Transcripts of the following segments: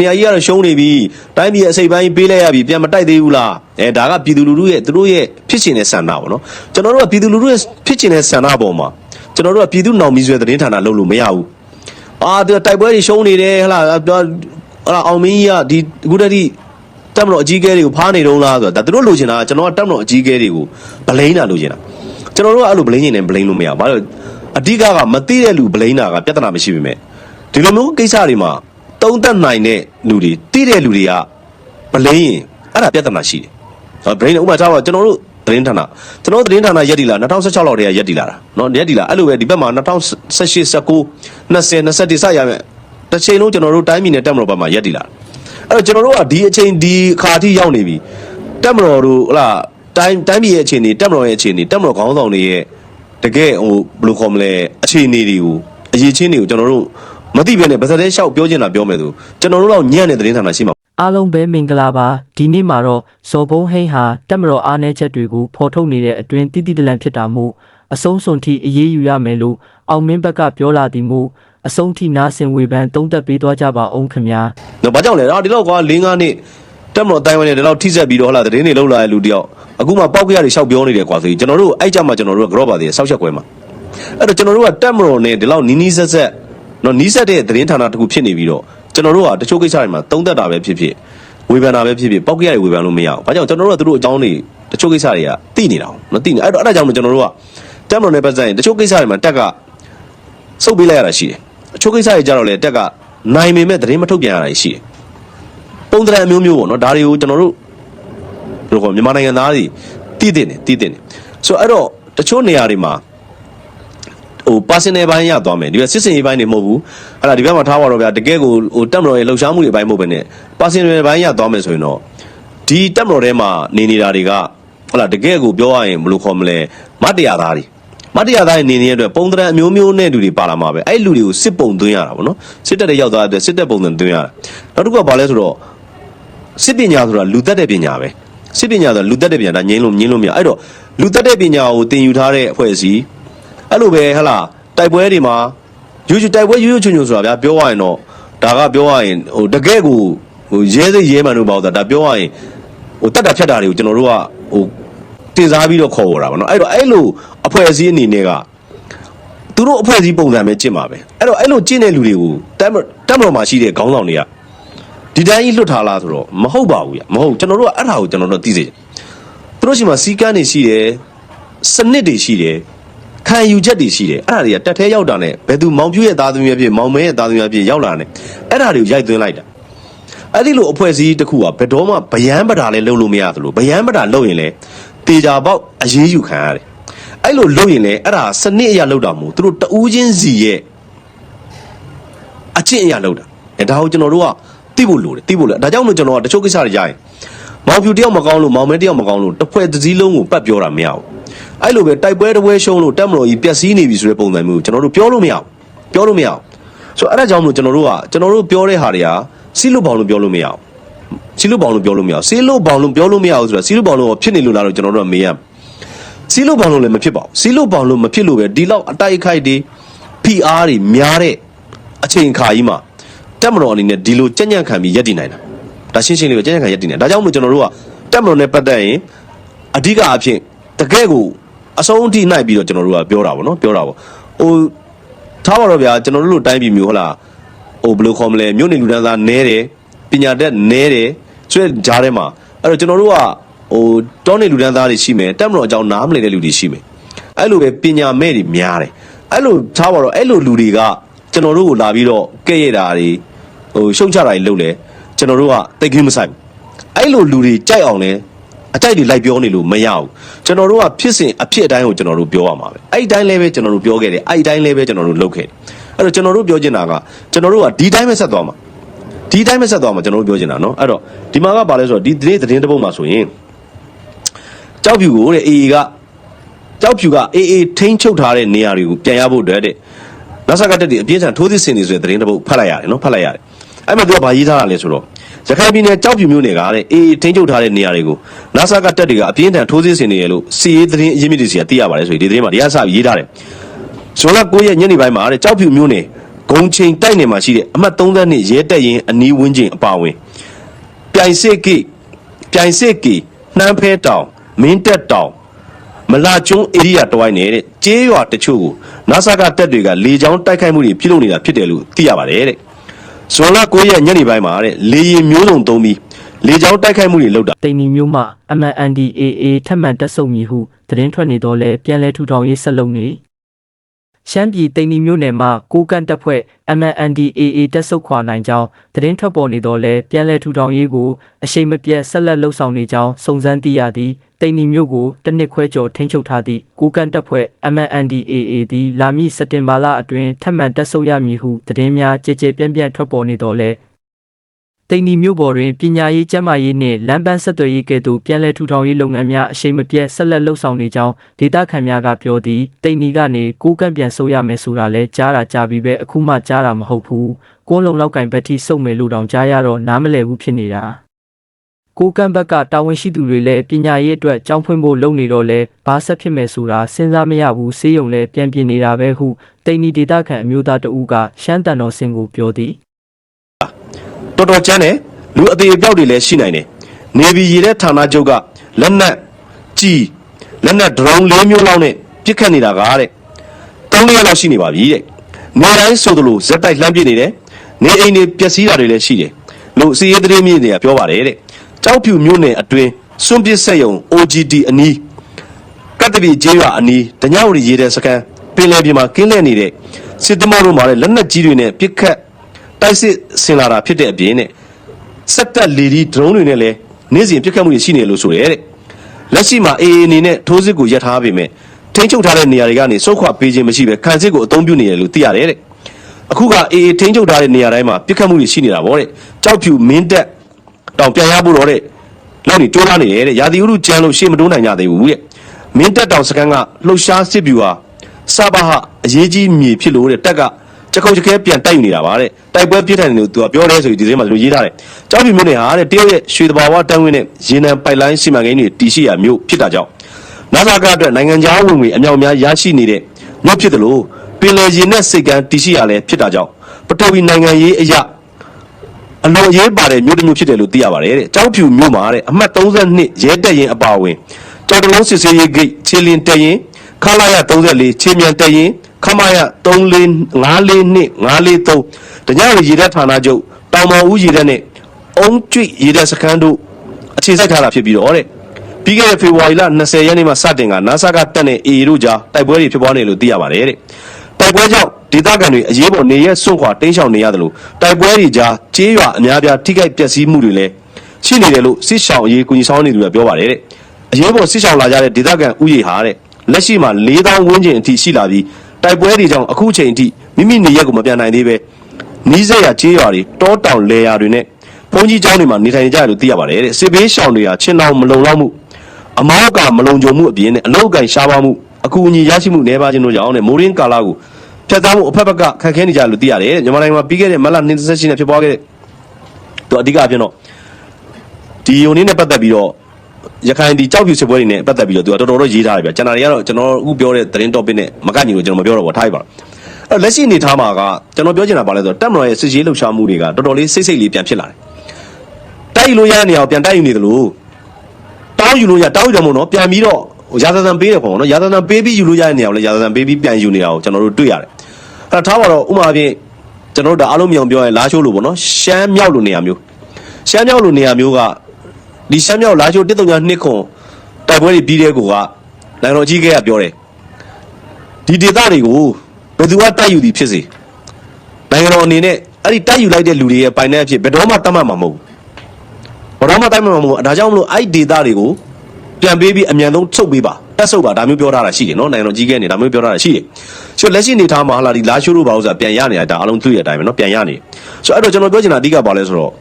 နေရာကြီးကတော့ရှုံးနေပြီတိုင်းပြည်အစိပ်ပိုင်းပေးလိုက်ရပြီပြန်မတိုက်သေးဘူးလားအဲဒါကပြည်သူလူထုရဲ့သူတို့ရဲ့ဖြစ်ချင်တဲ့ဆန္ဒပေါ့နော်ကျွန်တော်တို့ကပြည်သူလူထုရဲ့ဖြစ်ချင်တဲ့ဆန္ဒပေါ်မှာကျွန်တော်တို့ကပြည်သူနောင်မီဆွဲသတင်းဌာနလုပ်လို့မရဘူးအာသူတိုက်ပွဲတွေရှုံးနေတယ်ဟလာဟလာအောင်မင်းကြီးကဒီအခုတည်းတက်မလို့အကြီးကဲတွေကိုဖားနေတော့လားဆိုတာဒါသူတို့လိုချင်တာကကျွန်တော်ကတက်မလို့အကြီးကဲတွေကိုဗလိန်းတာလိုချင်တာကျွန်တော်တို့ကအဲ့လိုဗလိန်းနေတယ်ဗလိန်းလို့မရဘူးဘာလို့အဓိကကမသိတဲ့လူဗလိန်းတာကပြဿနာမရှိပေမဲ့ဒီလိုမျိုးကိစ္စတွေမှာ တုံးသက်နိုင်တဲ့လူတွေတိတဲ့လူတွေကမလိမ့်ရင်အဲ့ဒါပြဿနာရှိတယ်။ဟော brain ဥပမာထားပါကျွန်တော်တို့သတင်းဌာနကျွန်တော်တို့သတင်းဌာနရက်တီလာ2016လောက်တည်းကရက်တီလာတာเนาะရက်တီလာအဲ့လိုပဲဒီဘက်မှာ2018 19 20 21စရမယ်တစ်ချိန်လုံးကျွန်တော်တို့တိုင်းပြည်နဲ့တက်မတော်ဘက်မှာရက်တီလာအဲ့တော့ကျွန်တော်တို့ကဒီအချိန်ဒီခါထိရောက်နေပြီတက်မတော်တို့ဟလာတိုင်းတိုင်းပြည်ရဲ့အခြေအနေတက်မတော်ရဲ့အခြေအနေတက်မတော်ခေါင်းဆောင်တွေရဲ့တကယ်ဟိုဘယ်လိုခေါ်မလဲအခြေအနေတွေကိုအရေးချင်းတွေကိုကျွန်တော်တို့ မသိဘဲနဲ့ဗစတဲ့ရှောက်ပြောချင်တာပြောမယ်သူကျွန်တော်တို့တော့ညံ့တဲ့သတင်းဌာနရှိမှာအားလုံးပဲမင်္ဂလာပါဒီနေ့မှာတော့ဇော်ဘုံဟိန်းဟာတက်မတော်အားနည်းချက်တွေကိုဖော်ထုတ်နေတဲ့အတွင်းတိတိတလန်ဖြစ်တာမို့အဆုံးစွန်ထိအေးအေးယူရမယ်လို့အောင်မင်းဘက်ကပြောလာသည်မို့အဆုံးထိနာဆင်ဝေဖန်တုံးသက်ပေးသွားကြပါအောင်ခင်ဗျာနော်ဘာကြောင့်လဲတော့ဒီလောက်ကွာ၄၅နှစ်တက်မလို့အတိုင်းဝိုင်းနဲ့ဒီလောက်ထိဆက်ပြီးတော့ဟလာသတင်းတွေလောက်လာတဲ့လူတယောက်အခုမှပောက်ကရတွေရှောက်ပြောနေတယ်ကွာဆိုရင်ကျွန်တော်တို့အဲ့ကြမှာကျွန်တော်တို့ကကြော့ပါသေးတယ်စောက်ချက်ကွဲမှာအဲ့တော့ကျွန်တော်တို့ကတက်မလို့နဲ့ဒီလောက်နီးနီးဆက်ဆက် နော်နီးဆက်တဲ့သတင်းဌာနတစ်ခုဖြစ်နေပြီးတော့ကျွန်တော်တို့ကတချို့ကိစ္စတွေမှာတုံးသက်တာပဲဖြစ်ဖြစ်ဝေဖန်တာပဲဖြစ်ဖြစ်ပောက်ကရတွေဝေဖန်လို့မရဘူးဘာကြောင့်ကျွန်တော်တို့ကသူတို့အကြောင်းတွေတချို့ကိစ္စတွေကသိနေတာအောင်နော်သိနေအဲ့တော့အဲ့ဒါကြောင့်ကျွန်တော်တို့ကတက်မလို့နဲ့ပတ်သက်ရင်တချို့ကိစ္စတွေမှာတက်ကစုပ်ပေးလိုက်ရတာရှိတယ်အချို့ကိစ္စတွေကြတော့လေတက်ကနိုင်ပေမဲ့သတင်းမထုတ်ပြန်ရတာရှိတယ်ပုံသဏ္ဍာန်အမျိုးမျိုးပေါ့နော်ဒါတွေကိုကျွန်တော်တို့ဘယ်လိုခေါ်မြန်မာနိုင်ငံသားတွေတည်တင်တယ်တည်တင်တယ်ဆိုတော့အဲ့တော့တချို့နေရာတွေမှာ ဟို personal ဘိုင်းရသွားမယ်ဒီကစစ်စင်ရေးဘိုင်းတွေမဟုတ်ဘူးအဲ့ဒါဒီဘက်မှာထားပါတော့ဗျာတကယ်ကိုဟိုတက်မတော်ရဲ့လှုပ်ရှားမှုတွေဘိုင်းမဟုတ်ဘဲနဲ့ personal ဘိုင်းရသွားမယ်ဆိုရင်တော့ဒီတက်မတော်ထဲမှာနေနေတာတွေကဟုတ်လားတကယ်ကိုပြောရရင်ဘယ်လိုခေါ်မလဲမတရားသားတွေမတရားသားတွေနေနေတဲ့အတွက်ပုံသဏ္ဍာန်အမျိုးမျိုးနဲ့လူတွေပါလာမှာပဲအဲ့လူတွေကိုစစ်ပုံသွင်းရတာပေါ့နော်စစ်တပ်တွေရောက်သွားတဲ့အတွက်စစ်တပ်ပုံစံသွင်းရတာနောက်တစ်ခုကဘာလဲဆိုတော့စစ်ပညာဆိုတာလူသက်တဲ့ပညာပဲစစ်ပညာဆိုတာလူသက်တဲ့ပညာဒါငြင်းလို့ငြင်းလို့မရအဲ့တော့လူသက်တဲ့ပညာကိုသင်ယူထားတဲ့အဖွဲ့အစည်း အဲ့လိုပဲဟလာတိုက်ပွဲတွေမှာယူယူတိုက်ပွဲယူယူချွန်ချွန်ဆိုတာဗျာပြောရရင်တော့ဒါကပြောရရင်ဟိုတကယ်ကိုဟိုရဲစိတ်ရဲမှန်လို့ပေါ့ဆိုတာဒါပြောရရင်ဟိုတက်တာဖြတ်တာတွေကိုကျွန်တော်တို့ကဟိုတင်စားပြီးတော့ခေါ်ပေါ်တာပေါ့နော်အဲ့တော့အဲ့လိုအဖွဲ့အစည်းအနေနဲ့ကသူတို့အဖွဲ့အစည်းပုံစံပဲကျင့်ပါပဲအဲ့တော့အဲ့လိုကျင့်တဲ့လူတွေကိုတက်မတက်မတော်မှာရှိတဲ့ခေါင်းဆောင်တွေကဒီတိုင်းကြီးလွတ်ထားလားဆိုတော့မဟုတ်ပါဘူးရမဟုတ်ကျွန်တော်တို့ကအဲ့ဒါကိုကျွန်တော်တို့သိစေချင်သူတို့ရှိမှစီကန်းတွေရှိတယ်စနစ်တွေရှိတယ် ခံယူချက်တွေရှိတယ်အဲ့ဒါတွေကတက်သေးရောက်တာနဲ့ဘယ်သူမောင်ပြည့်ရဲ့သားသမီးအဖြစ်မောင်မဲရဲ့သားသမီးအဖြစ်ရောက်လာတယ်အဲ့ဒါတွေကိုရိုက်သွင်းလိုက်တာအဲ့ဒီလိုအဖွဲ့အစည်းတစ်ခုကဘယ်တော့မှဗယန်းပဒါလည်းလုပ်လို့မရသလိုဗယန်းပဒါလုပ်ရင်လည်းတေချာပေါက်အရေးယူခံရတယ်အဲ့လိုလုပ်ရင်လည်းအဲ့ဒါစနစ်အရလုပ်တာမဟုတ်သူတို့တဦးချင်းစီရဲ့အကျင့်အရာလောက်တာအဲဒါကိုကျွန်တော်တို့ကသိဖို့လိုတယ်သိဖို့လိုဒါကြောင့်မို့ကျွန်တော်ကတချို့ကိစ္စတွေကြားရင်မောင်ဖြူတယောက်မကောင်းလို့မောင်မဲတယောက်မကောင်းလို့တစ်ဖွဲ့တစ်စည်းလုံးကိုပတ်ပြောတာမရဘူး အဲ့လိုပဲတိုက်ပွဲတစ်ပွဲရှုံးလို့တက်မလို့ကြီးပျက်စီးနေပြီဆိုတဲ့ပုံစံမျိုးကျွန်တော်တို့ပြောလို့မရဘူးပြောလို့မရဘူးဆိုတော့အဲ့ဒါကြောင့်မို့ကျွန်တော်တို့ကကျွန်တော်တို့ပြောတဲ့ဟာတွေကစီးလို့ပေါင်လို့ပြောလို့မရဘူးစီးလို့ပေါင်လို့ပြောလို့မရဘူးစီးလို့ပေါင်လို့ပြောလို့မရဘူးဆိုတော့စီးလို့ပေါင်လို့ဖြစ်နေလို့လားတော့ကျွန်တော်တို့ကမေးရမယ်စီးလို့ပေါင်လို့လည်းမဖြစ်ပါဘူးစီးလို့ပေါင်လို့မဖြစ်လို့ပဲဒီလောက်အတိုက်အခိုက်တွေ PR တွေများတဲ့အချိန်အခါကြီးမှာတက်မတော်အနေနဲ့ဒီလိုကြက်ညံ့ခံပြီးရက်တည်နိုင်တာဒါရှင်းရှင်းလေးပဲကြက်ညံ့ခံရက်တည်နိုင်ဒါကြောင့်မို့ကျွန်တော်တို့ကတက်မတော်နဲ့ပတ်သက်ရင်အဓိကအဖြစ်တကယ်ကို အဆုံးအထိနိုင်ပြီးတော့ကျွန်တော်တို့ကပြောတာဗောနော်ပြောတာဗောဟိုထားပါတော့ဗျာကျွန်တော်တို့လိုတိုင်းပြည်မျိုးဟုတ်လားဟိုဘယ်လိုခေါ်မလဲမြို့နေလူတန်းသားနဲတယ်ပညာတတ်နဲတယ်ဆိုတဲ့ဂျားထဲမှာအဲ့တော့ကျွန်တော်တို့ကဟိုတောနေလူတန်းသားတွေရှိမယ်တက်မတော်အကြောင်းနားမလည်တဲ့လူတွေရှိမယ်အဲ့လိုပဲပညာမဲ့တွေများတယ်အဲ့လိုထားပါတော့အဲ့လိုလူတွေကကျွန်တော်တို့ကိုလာပြီးတော့ကဲ့ရတာတွေဟိုရှုံချတာတွေလုပ်လဲကျွန်တော်တို့ကတိတ်ခင်းမဆိုင်ဘူးအဲ့လိုလူတွေကြိုက်အောင်လဲ အတိုက်တွေလိုက်ပြောနေလို့မရဘူးကျွန်တော်တို့ကဖြစ်စဉ်အဖြစ်အတိုင်းကိုကျွန်တော်တို့ပြောရမှာပဲအဲ့တိုင်းလည်းပဲကျွန်တော်တို့ပြောခဲ့တယ်အဲ့တိုင်းလည်းပဲကျွန်တော်တို့လုပ်ခဲ့တယ်အဲ့တော့ကျွန်တော်တို့ပြောချင်တာကကျွန်တော်တို့ကဒီတိုင်းပဲဆက်သွားမှာဒီတိုင်းပဲဆက်သွားမှာကျွန်တော်တို့ပြောချင်တာနော်အဲ့တော့ဒီမှာကပါလဲဆိုတော့ဒီဒီနေ့သတင်းတစ်ပုဒ်မှာဆိုရင်ကြောက်ဖြူကိုတဲ့ AA ကကြောက်ဖြူက AA ထိန်းချုပ်ထားတဲ့နေရာတွေကိုပြန်ရဖို့အတွက်တဲ့လက်ဆက်ကတက်တွေအပြင်းထန်ထိုးသစ်ဆင်နေဆိုတဲ့သတင်းတစ်ပုဒ်ဖတ်လိုက်ရတယ်နော်ဖတ်လိုက်ရတယ်အဲ့မှာသူကဘာရေးထားတာလဲဆိုတော့ ရခိုင်ပြည်နယ်ကြောက်ဖြူမြို့နယ်ကတဲ့အေအေထိန်းချုပ်ထားတဲ့နေရာတွေကိုနာဆာကတက်တီကအပြင်းထန်ထိုးသစ်စင်နေရလို့စီရေးသတင်းအရင်းမြစ်တွေစီကသိရပါတယ်ဆိုရင်ဒီသတင်းမှာဒီကစပြီးရေးထားတယ်ဇွန်လ9ရက်ညနေပိုင်းမှာတဲ့ကြောက်ဖြူမြို့နယ်ဂုံချိန်တိုက်နေမှာရှိတဲ့အမှတ်32ရဲတက်ရင်အနီးဝင်းကျင်အပါအဝင်ပြိုင်စစ်ကိပြိုင်စစ်ကိနှမ်းဖဲတောင်မင်းတက်တောင်မလာကျွန်းဧရိယာတဝိုင်းနေတဲ့ကျေးရွာတချို့ကိုနာဆာကတပ်တွေကလေကြောင်းတိုက်ခိုက်မှုတွေပြုလုပ်နေတာဖြစ်တယ်လို့သိရပါတယ်တဲ့ ဇွန်လ9ရက်ညနေပိုင်းမှာတဲ့လေရင်မျိုးစုံသုံးပြီးလေကြောင်းတိုက်ခိုက်မှုတွေလုပ်တာတိန်နီမျိုးမှ MNDAA ထပ်မံတက်ဆုံမည်ဟုသတင်းထွက်နေတော့လဲပြန်လဲထူထောင်ရေးဆက်လုပ်နေ ရှမ်းပြည်တိန်နီမျိုးနယ်မှာကိုကန့်တပ်ဖွဲ့ MNDAA တက်ဆုတ်ခွာနိုင်ကြောင်းသတင်းထွက်ပေါ်နေတော့လဲပြန်လဲထူထောင်ရေးကိုအရှိန်မပြတ်ဆက်လက်လှုပ်ဆောင်နေကြောင်းစုံစမ်းသိရသည်တိန်နီမျိုးကိုတစ်နှစ်ခွဲကျော်ထိန်းချုပ်ထားသည့်ကိုကန့်တပ်ဖွဲ့ MNDAA သည်လာမည့်စက်တင်ဘာလအတွင်းထပ်မံတက်ဆုတ်ရမည်ဟုသတင်းများကြည်ကြဲပြန့်ပြန့်ထွက်ပေါ်နေတော့လဲ တိန်နီမြို့ပေါ်တွင်ပညာရေးကျန်းမာရေးနှင့်လမ်းပန်းဆက်သွယ်ရေးကဲ့သို့ပြန်လည်ထူထောင်ရေးလုပ်ငန်းများအရှိန်မပြတ်ဆက်လက်လှုပ်ဆောင်နေကြောင်းဒေသခံများကပြောသည်တိန်နီကနေကိုးကန့်ပြန်ဆိုရမယ်ဆိုတာလဲကြားတာကြားပြီးပဲအခုမှကြားတာမဟုတ်ဘူးကိုးလုံးလောက်ကင်ဘက်ထိစုံမယ်လို့တောင်ကြားရတော့နားမလည်ဘူးဖြစ်နေတာကိုးကန့်ဘက်ကတာဝန်ရှိသူတွေလည်းပညာရေးအတွက်ကြောင်းဖွင့်ဖို့လုပ်နေတော့လဲဘာဆက်ဖြစ်မယ်ဆိုတာစဉ်းစားမရဘူးစေးရုံလဲပြန်ပြနေတာပဲဟုတိန်နီဒေသခံအမျိုးသားတဦးကရှမ်းတန်တော်စင်ကိုပြောသည် တော်တော်ကျန်းတယ်လူအသေးအပြောက်တွေလည်းရှိနိုင်တယ်နေပြည်ရေတဲ့ဌာနချုပ်ကလက်နက်ကြီးလက်နက်ဒရုန်းလေးမျိုးလောက်နဲ့ပြစ်ခတ်နေတာကတဲ့တောင်းလေးရက်လောက်ရှိနေပါပြီတဲ့နေတိုင်းဆိုသလိုဇက်တိုက်လှမ်းပစ်နေတယ်နေအိမ်တွေပျက်စီးတာတွေလည်းရှိတယ်လို့စီရေးသတင်းမြင့်တွေကပြောပါတယ်တဲ့ကြောက်ဖြူမြို့နယ်အတွင်းစွန့်ပစ်ဆက်ယုံ OGD အနီးကတ္တပီကျေးရွာအနီးတညဝရီရေးတဲ့စကန်ပင်လယ်ပြင်မှာကင်းလှည့်နေတဲ့စစ်သမားတို့မှာလည်းလက်နက်ကြီးတွေနဲ့ပစ်ခတ် တိုက်စစ်ဆင်လာတာဖြစ်တဲ့အပြင်နဲ့စက်တက်လေဒီဒရုန်းတွေနဲ့လည်းနေ့စဉ်ပစ်ခတ်မှုတွေရှိနေလို့ဆိုရဲတဲ့လက်ရှိမှာ AA အနေနဲ့ထိုးစစ်ကိုရပ်ထားပေမဲ့ထိန်းချုပ်ထားတဲ့နေရာတွေကနေစုခွာပေးခြင်းမရှိပဲခံစစ်ကိုအသုံးပြုနေတယ်လို့သိရတယ်တဲ့အခုက AA ထိန်းချုပ်ထားတဲ့နေရာတိုင်းမှာပစ်ခတ်မှုတွေရှိနေတာဗောတဲ့ကြောက်ဖြူမင်းတက်တောင်ပြန်ရဖို့တော့တဲ့လောက်နေတိုးလာနေတယ်တဲ့ရာသီဥတုကြမ်းလို့ရှေ့မတိုးနိုင်ကြသေးဘူးတဲ့မင်းတက်တောင်စကန်ကလှုပ်ရှားစစ်ဗျူဟာစဘာဟာအရေးကြီးမြေဖြစ်လို့တဲ့တက်က ချက်ခုတ်ချက်ခဲပြန်တိုက်ယူနေတာပါတဲ့တိုက်ပွဲပြစ်ထန်တယ်လို့သူကပြောတယ်ဆိုပြီးဒီထဲမှာသူရေးထားတယ်ကြောက်ပြီမြို့နယ်ဟာတဲ့တရုတ်ရဲ့ရွှေတဘာဝတန်းဝင်းနဲ့ရေနံပိုက်လိုင်းစီမံကိန်းတွေတည်ရှိရာမြို့ဖြစ်တာကြောင့်နာဇာကအတွက်နိုင်ငံခြားဝင်ငွေအမြောက်အများရရှိနေတဲ့မြို့ဖြစ်တယ်လို့ပင်လယ်ရေနဲ့စိတ်ကမ်းတည်ရှိရလဲဖြစ်တာကြောင့်ပထဝီနိုင်ငံရေးအရာအလွန်အရေးပါတဲ့မြို့တစ်မြို့ဖြစ်တယ်လို့သိရပါတယ်တဲ့။ကျောက်ဖြူမြို့မှာတဲ့အမှတ်32ရဲတပ်ရင်အပါအဝင်ကျောက်တလုံးစစ်စေးရေးဂိတ်ခြေလင်းတပ်ရင်ခလာရ34ခြေမြန်တပ်ရင်ခ မရ3454 543တညရီရေတပ်ဌာနချုပ်တောင်မောင်ဦးရေတပ်နဲ့အုံးကျွိရေတပ်စခန်းတို့အခြေစိုက်ထားတာဖြစ်ပြီးတော့တဲ့ပြီးခဲ့တဲ့ဖေဖော်ဝါရီလ20ရက်နေ့မှာစတင်ကနာဆာကတက်တဲ့ AA တို့ကြားတိုက်ပွဲတွေဖြစ်ပွားနေလို့သိရပါတယ်တဲ့တိုက်ပွဲကြောင့်ဒေသခံတွေအရေးပေါ်နေရက်စွန့်ခွာတင်းရှောင်နေရတယ်လို့တိုက်ပွဲတွေကြားကြေးရွာအများပြားထိခိုက်ပျက်စီးမှုတွေလည်းရှိနေတယ်လို့စစ်ရှောင်အရေးကူညီဆောင်နေသူတွေပြောပါတယ်တဲ့အရေးပေါ်စစ်ရှောင်လာကြတဲ့ဒေသခံဥယေဟာတဲ့လက်ရှိမှာ၄000ဝန်းကျင်အထိရှိလာပြီး တိုက်ပွဲတွေကြောင့်အခုချိန်အထိမိမိနေရက်ကိုမပြန်နိုင်သေးပဲနီးစပ်ရာကြေးရွာတွေတောတောင်လေယာတွေနဲ့ဘုံကြီးကျောင်းတွေမှာနေထိုင်ကြတယ်လို့သိရပါတယ်တဲ့စစ်ဘေးရှောင်တွေကချင်းတောင်မလုံလောက်မှုအမောက်ကမလုံခြုံမှုအပြင်နဲ့အလောက်ကန်ရှားပါမှုအကူအညီရရှိမှုနေပါခြင်းတို့ကြောင့်နဲ့မိုးရင်းကာလာကိုဖြတ်သားမှုအဖက်ဖက်ကခက်ခဲနေကြတယ်လို့သိရတယ်တဲ့မြန်မာနိုင်ငံမှာပြီးခဲ့တဲ့မတ်လ28နဲ့ဖြစ်ပွားခဲ့တဲ့သူအဓိကအဖြစ်တော့ဒီယုံလေးနဲ့ပတ်သက်ပြီးတော့ ရခိုင်ဒီကြောက်ဖြူစစ်ပွဲတွေနဲ့ပတ်သက်ပြီးတော့သူကတော်တော်တော့ရေးထားတယ်ဗျကျွန်တော်တွေကတော့ကျွန်တော်အခုပြောတဲ့သတင်း topic နဲ့မကညီလို့ကျွန်တော်မပြောတော့ဘူးထားပြပါအဲ့တော့လက်ရှိအနေထားမှာကကျွန်တော်ပြောချင်တာပါလဲဆိုတော့တက်မတော်ရဲ့စစ်ရေးလှုပ်ရှားမှုတွေကတော်တော်လေးစိတ်စိတ်လေးပြန်ဖြစ်လာတယ်တိုက်ယူလို့ရတဲ့နေရာကိုပြန်တိုက်ယူနေသလိုတောင်းယူလို့ရတောင်းယူတယ်မို့နော်ပြန်ပြီးတော့ဟိုရာဇသံပေးတယ်ပေါ့နော်ရာဇသံပေးပြီးယူလို့ရတဲ့နေရာကိုလည်းရာဇသံပေးပြီးပြန်ယူနေတာကိုကျွန်တော်တို့တွေ့ရတယ်အဲ့ဒါထားပါတော့ဥပမာဖြင့်ကျွန်တော်တို့ဒါအားလုံးမြောင်ပြောရင်လာရှိုးလို့ပေါ့နော်ရှမ်းမြောက်လို့နေရာမျိုးရှမ်းမြောက်လို့နေရာမျိုးက ဒီရှမ်းမြောက်လာရှိုးတစ်တုံညာနှစ်ခွန်တိုက်ပွဲတွေပြီးတဲ့ကိုကနိုင်ငံတော်အကြီးအကဲကပြောတယ်ဒီဒေသတွေကိုဘယ်သူကတိုက်ယူသည်ဖြစ်စေနိုင်ငံတော်အနေနဲ့အဲ့ဒီတိုက်ယူလိုက်တဲ့လူတွေရဲ့ပိုင်တဲ့အဖြစ်ဘယ်တော့မှတတ်မှတ်မှာမဟုတ်ဘူးဘာတော့မှတိုင်းမှာမဟုတ်ဘူးဒါကြောင့်မလို့အဲ့ဒီဒေတာတွေကိုပြန်ပေးပြီးအမြန်ဆုံးထုတ်ပေးပါတက်ဆုပ်ပါဒါမျိုးပြောထားတာရှိတယ်နော်နိုင်ငံတော်ကြီးကဲနေဒါမျိုးပြောထားတာရှိတယ်ဆိုတော့လက်ရှိနေထားမှာဟာလာဒီလာရှိုးတို့ဘာလို့ဆိုတာပြန်ရနေတာဒါအလုံးတွေ့ရတဲ့အတိုင်းပဲနော်ပြန်ရနေဆိုတော့အဲ့တော့ကျွန်တော်ပြောချင်တာအဓိကပါလဲဆိုတော့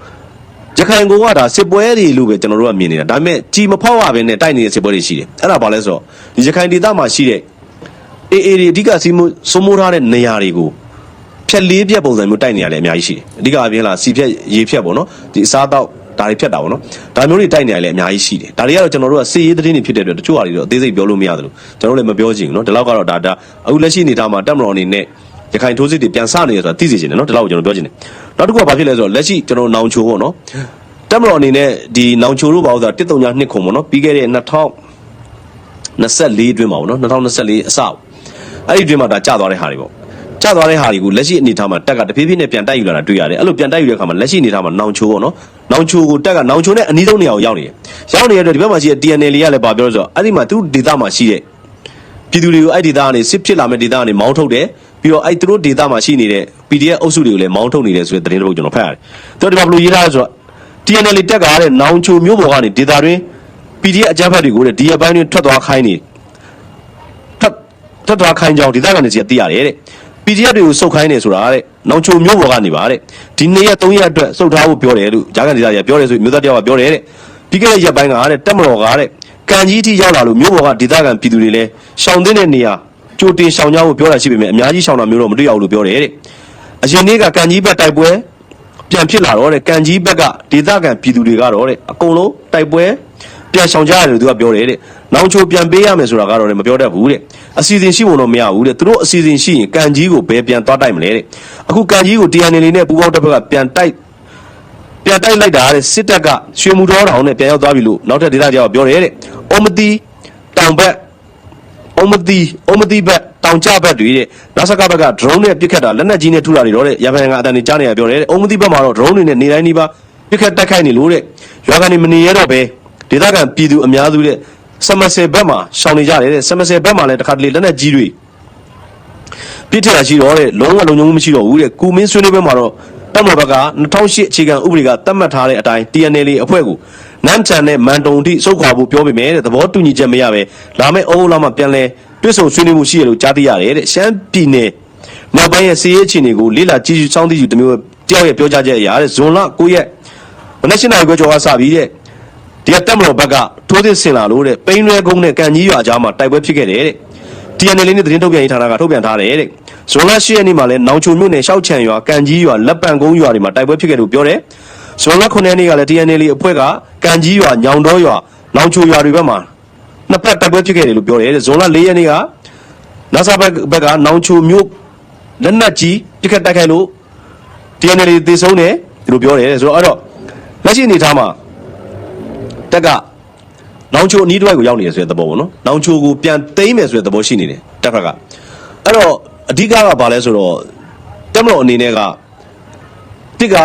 ရခိုင်ကိုကဒါစစ်ပွဲတွေလို့ပဲကျွန်တော်တို့ကမြင်နေတာဒါပေမဲ့ကြီးမဖောက်ရဘဲနဲ့တိုက်နေတဲ့စစ်ပွဲတွေရှိတယ်အဲ့ဒါဘာလဲဆိုတော့ဒီရခိုင်ဒေသမှာရှိတဲ့အေအေတွေအဓိကစီမိုးစိုးမိုးထားတဲ့နေရာတွေကိုဖြက်လေးဖြက်ပုံစံမျိုးတိုက်နေရတယ်အများကြီးရှိတယ်အဓိကအပြင်လားစီဖြက်ရေဖြက်ပေါ့နော်ဒီအစားတော့ဒါတွေဖြတ်တာပေါ့နော်ဒါမျိုးတွေတိုက်နေရလဲအများကြီးရှိတယ်ဒါတွေကတော့ကျွန်တော်တို့ကစီရေးသတင်းတွေဖြစ်တဲ့အတွက်တချို့ဟာတွေတော့အသေးစိတ်ပြောလို့မရသလိုကျွန်တော်တို့လည်းမပြောချင်ဘူးနော်ဒီလောက်ကတော့ဒါဒါအခုလက်ရှိအနေထားမှာတက်မတော်အနေနဲ့ ရခိုင်ထိုးစစ်တွေပြန်စနေရဆိုတာသိစေချင်တယ်နော်ဒီလောက်ကိုကျွန်တော်ပြောချင်တယ်နောက်တစ်ခုကဘာဖြစ်လဲဆိုတော့လက်ရှိကျွန်တော်နောင်ချိုပေါ့နော်တက်မတော်အနေနဲ့ဒီနောင်ချိုတို့ဘာလို့ဆိုတော့139နှစ်ခုပေါ့နော်ပြီးခဲ့တဲ့2000 24အတွင်းမှာပေါ့နော်2024အစပေါ့အဲ့ဒီအတွင်းမှာဒါကျသွားတဲ့ဟာတွေပေါ့ကျသွားတဲ့ဟာတွေကိုလက်ရှိအနေအထားမှာတက်ကတဖြည်းဖြည်းနဲ့ပြန်တိုက်ယူလာတာတွေ့ရတယ်အဲ့လိုပြန်တိုက်ယူတဲ့အခါမှာလက်ရှိအနေအထားမှာနောင်ချိုပေါ့နော်နောင်ချိုကိုတက်ကနောင်ချိုနဲ့အနီးဆုံးနေရာကိုရောက်နေတယ်ရောက်နေတဲ့အတွက်ဒီဘက်မှာရှိတဲ့ TNL လေးကလည်းပါပြောလို့ဆိုတော့အဲ့ဒီမှာသူဒေတာမှာရှိတဲ့ပြည်သူတွေကိုအဲ့ဒီဒေတာကနေစစ်ဖြစ်လာမဲ့ဒေတာကနေမောင်းထုတ်တယ် ပြီးတော့အဲ့သူတို့ဒေတာမှာရှိနေတဲ့ PDF အုပ်စုတွေကိုလည်းမောင်းထုတ်နေတယ်ဆိုတဲ့သတင်းတစ်ပုဒ်ကျွန်တော်ဖတ်ရတယ်သူတို့ဒီမှာဘယ်လိုရေးထားလဲဆိုတော့ TNL တက်ကတဲ့နောင်ချိုမျိုးပေါ်ကနေဒေတာတွင် PDF အကြမ်းဖက်တွေကိုတဲ့ဒီအပိုင်းတွင်ထွက်သွားခိုင်းနေထပ်ထပ်သွားခိုင်းကြောင်းဒေသခံတွေစီကသိရတယ်တဲ့ PDF တွေကိုစုပ်ခိုင်းနေဆိုတာတဲ့နောင်ချိုမျိုးပေါ်ကနေပါတဲ့ဒီနေ့ရက်၃ရက်အတွက်စုပ်ထားဖို့ပြောတယ်လို့ဂျာကန်ဒေသကြီးကပြောတယ်ဆိုပြီးမျိုးသားတယောက်ကပြောတယ်တဲ့ပြီးခဲ့တဲ့ရက်ပိုင်းကတဲ့တက်မတော်ကတဲ့ကန်ကြီးထိရောက်လာလို့မျိုးပေါ်ကဒေသခံပြည်သူတွေလည်းရှောင်တဲ့နေရာ ကြိုတင်ရှောင်ကြဖို့ပြောတာရှိပေမဲ့အများကြီးရှောင်တာမျိုးတော့မတွေ့ရဘူးလို့ပြောတယ်တဲ့အရင်နေ့ကကန်ကြီးဘက်တိုက်ပွဲပြန်ဖြစ်လာတော့တဲ့ကန်ကြီးဘက်ကဒေသခံပြည်သူတွေကတော့တဲ့အကုန်လုံးတိုက်ပွဲပြန်ဆောင်ကြရတယ်လို့သူကပြောတယ်တဲ့။နောင်ချိုပြန်ပေးရမယ်ဆိုတာကတော့လည်းမပြောတတ်ဘူးတဲ့။အစီအစဉ်ရှိဖို့တော့မရဘူးတဲ့။သူတို့အစီအစဉ်ရှိရင်ကန်ကြီးကိုဘယ်ပြန်သွားတိုက်မလဲတဲ့။အခုကန်ကြီးကို TNL လေးနဲ့ပူပေါင်းတစ်ဖက်ကပြန်တိုက်ပြန်တိုက်လိုက်တာတဲ့စစ်တပ်ကရွှေမူတော်တောင်နဲ့ပြန်ရောက်သွားပြီလို့နောက်ထပ်ဒေသကြောင်ပြောတယ်တဲ့။အော်မတီတောင်ဘက် အော်မတီအော်မတီဘက်တောင်ကျဘက်တွေတဲ့။နာဆကဘက်က drone နဲ့ပစ်ခတ်တာလက်နက်ကြီးနဲ့ထုတာတွေတော့တဲ့ရပန်ကအတန်တွေကြားနေရပြောတယ်တဲ့။အော်မတီဘက်မှာတော့ drone တွေနဲ့နေတိုင်းနေပါပစ်ခတ်တိုက်ခိုက်နေလို့တဲ့။ရွာကနေမနေရတော့ပဲဒေသခံပြည်သူအများစုတဲ့စမဆယ်ဘက်မှာရှောင်နေကြတယ်တဲ့စမဆယ်ဘက်မှာလည်းတခါတလေလက်နက်ကြီးတွေပြစ်ထရရှိတော့တဲ့လုံးဝလုံခြုံမှုမရှိတော့ဘူးတဲ့ကုမင်းဆွေးနွေးပွဲမှာတော့တပ်မတော်ဘက်က2008အခြေခံဥပဒေကသတ်မှတ်ထားတဲ့အတိုင်း TNL အဖွဲ့ကို နမ်ချန်နဲ့မန်တုံတိစုခွာဖို့ပြောပေမဲ့တဲ့သဘောတူညီချက်မရပဲလာမယ့်အုပ်လာမှပြန်လဲတွစ်ဆုံဆွေးနွေးမှုရှိရလို့ကြားသိရတယ်တဲ့ရှမ်းပြည်နယ်နောက်ပိုင်းရဲ့စီးရေးအခြေအနေကိုလေ့လာကြည့်ရှုစောင့်သိယူတမျိုးတယောက်ရဲ့ပြောကြားချက်အရာတဲ့ဇွန်လ9ရက်မနက်၈နာရီခွဲကျော်ကစပြီးတဲ့ဒီကတက်မတော်ဘက်ကထိုးသစ်ဆင်လာလို့တဲ့ပိန်းရွဲကုန်းနဲ့ကန်ကြီးရွာကြားမှာတိုက်ပွဲဖြစ်ခဲ့တယ်တဲ့ TNL နဲ့သတင်းထုတ်ပြန်ရေးဌာနကထုတ်ပြန်ထားတယ်တဲ့ဇွန်လ10ရက်နေ့မှာလဲနောင်ချုံမြို့နယ်ရှောက်ချံရွာကန်ကြီးရွာလက်ပံကုန်းရွာတွေမှာတိုက်ပွဲဖြစ်ခဲ့လို့ပြောတယ် ဇွန်လ9ရက်နေ့ကလည်း TNL အဖွဲ့ကကန်ကြီးရွာညောင်တော်ရွာနောင်ချုံရွာတွေဘက်မှာနှစ်ဖက်တိုက်ပွဲဖြစ်ခဲ့တယ်လို့ပြောတယ်တဲ့ဇွန်လ4ရက်နေ့ကနာဆာဘက်ဘက်ကနောင်ချုံမြို့လက်နက်ကြီးပြစ်ခတ်တိုက်ခိုက်လို့ TNL သေဆုံးတယ်ဒီလိုပြောတယ်တဲ့ဆိုတော့အဲ့တော့လက်ရှိအနေအထားမှာတက်ကနောင်ချိုအနီးတစ်ဝိုက်ကိုရောက်နေရဆိုတဲ့သဘောပေါ့နော်။နောင်ချိုကိုပြန်သိမ်းမယ်ဆိုတဲ့သဘောရှိနေတယ်တက်ဖက်က။အဲ့တော့အဓိကကဘာလဲဆိုတော့တက်မတော်အနေနဲ့ကတစ်က